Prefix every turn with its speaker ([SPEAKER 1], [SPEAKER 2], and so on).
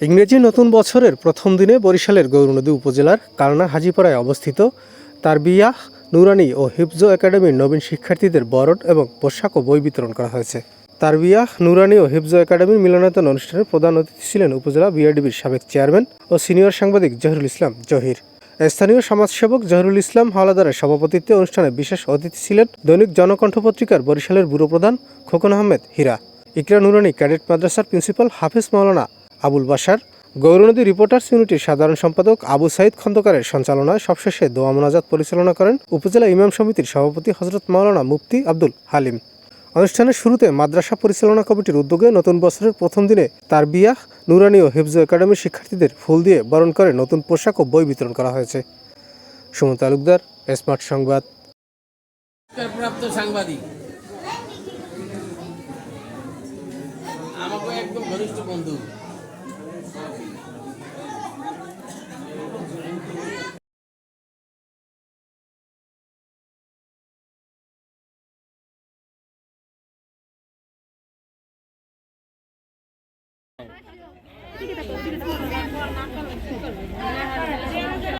[SPEAKER 1] ইংরেজি নতুন বছরের প্রথম দিনে বরিশালের গৌরনদী উপজেলার কালনা হাজিপাড়ায় অবস্থিত। তার তারবিয়াহ নুরানি ও হিফজো একাডেমির নবীন শিক্ষার্থীদের বরণ এবং পোশাক ও বই বিতরণ করা হয়েছে। তারবিয়াহ নুরানি ও হিফজো একাডেমির মিলনায়তন অনুষ্ঠানে প্রধান অতিথি ছিলেন উপজেলা বিআরডিবির সাবেক চেয়ারম্যান ও সিনিয়র সাংবাদিক জহিরুল ইসলাম জহির। স্থানীয় সমাজসেবক জহিরুল ইসলাম হাওলাদারের সভাপতিত্বে অনুষ্ঠানে বিশেষ অতিথি ছিলেন দৈনিক জনকণ্ঠ পত্রিকার বরিশালের ব্যুরো প্রধান খোকন আহমেদ হীরা। ইকরা নুরানি ক্যাডেট মাদ্রাসার প্রিন্সিপাল হাফিজ মাওলানা আবুল বাশার। গৌরনদী রিপোর্টার্স ইউনিটির সাধারণ সম্পাদক আবু সাইদ খন্দকারের সঞ্চালনায় সবশেষে দোয়া মোনাজাত পরিচালনা করেন উপজেলা ইমাম সমিতির সভাপতি হজরত মাওলানা মুফতি আব্দুল হালিম। অনুষ্ঠানের শুরুতে মাদ্রাসা পরিচালনা কমিটির উদ্যোগে নতুন বছরের প্রথম দিনে তার বিয়াহ নুরানি ও হিফজো একাডেমির শিক্ষার্থীদের ফুল দিয়ে বরণ করে নতুন পোশাক ও বই বিতরণ করা হয়েছে। সুমন তালুকদার, স্মার্ট সংবাদ।
[SPEAKER 2] আমাকে একদম ঘনিষ্ঠ বন্ধু। 这个的，这个的，这个，